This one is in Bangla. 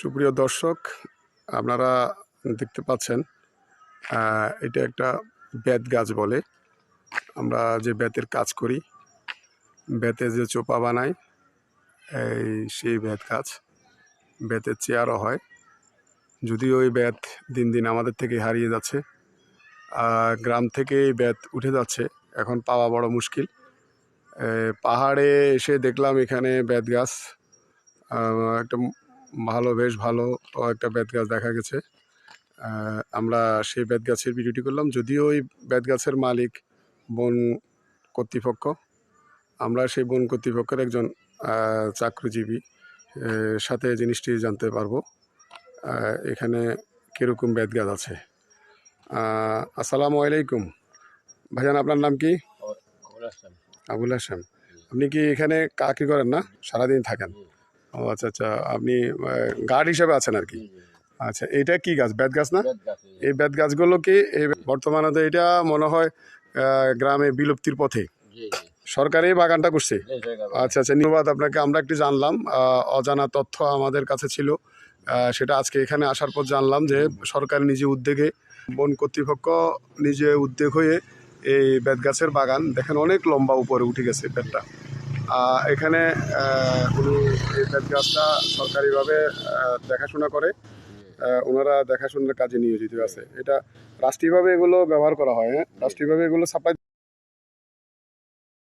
সুপ্রিয় দর্শক, আপনারা দেখতে পাচ্ছেন এটা একটা বেত গাছ বলে। আমরা যে বেতের কাজ করি, বেতে যে চোপা বানাই, এই সেই বেত গাছ। বেতের চেয়ারও হয়। যদিও এই বেত দিন দিন আমাদের থেকে হারিয়ে যাচ্ছে গ্রাম থেকে এই বেত উঠে যাচ্ছে, এখন পাওয়া বড় মুশকিল। পাহাড়ে এসে দেখলাম এখানে বেত গাছ একটা ভালো বেশ ভালো একটা বেত গাছ দেখা গেছে। আমরা সেই বেত গাছের ভিডিওটি করলাম। যদিও ওই বেত গাছের মালিক বন কর্তৃপক্ষ আমরা সেই বন কর্তৃপক্ষের একজন চাকরিজীবী সাথে জিনিসটি জানতে পারব এখানে কীরকম বেত গাছ আছে। আসসালামু আলাইকুম। ভাইজান আপনার নাম কি? আবুল হাসান। আপনি কি এখানে কাকি করেন না? সারাদিন থাকেন? ও আচ্ছা আচ্ছা আপনি গার্ড হিসেবে আছেন আর কি? আচ্ছা এটা কি গাছ? বেত গাছ না? এই বেত গাছগুলো কি এই বর্তমানে তো এটা মনে হয় গ্রামে বিলুপ্তির পথে। সরকারি বাগানটা করছে? আচ্ছা আচ্ছা ধন্যবাদ আপনাকে। আমরা একটু জানলাম অজানা তথ্য আমাদের কাছে ছিল। সেটা আজকে এখানে আসার পর জানলাম যে সরকার নিজে উদ্যোগে বন কর্তৃপক্ষ নিজে উদ্যোগ হয়ে এই বেত গাছের বাগান দেখেন অনেক লম্বা উপরে উঠে গেছে বেতটা। এখানে উনি এই গাছটা সরকারিভাবে দেখাশোনা করে। ওনারা দেখাশোনার কাজে নিয়োজিত আছে। এটা রাষ্ট্রীয়ভাবে এগুলো ব্যবহার করা হয় হ্যাঁ? রাষ্ট্রীয়ভাবে এগুলো সাপ্লাই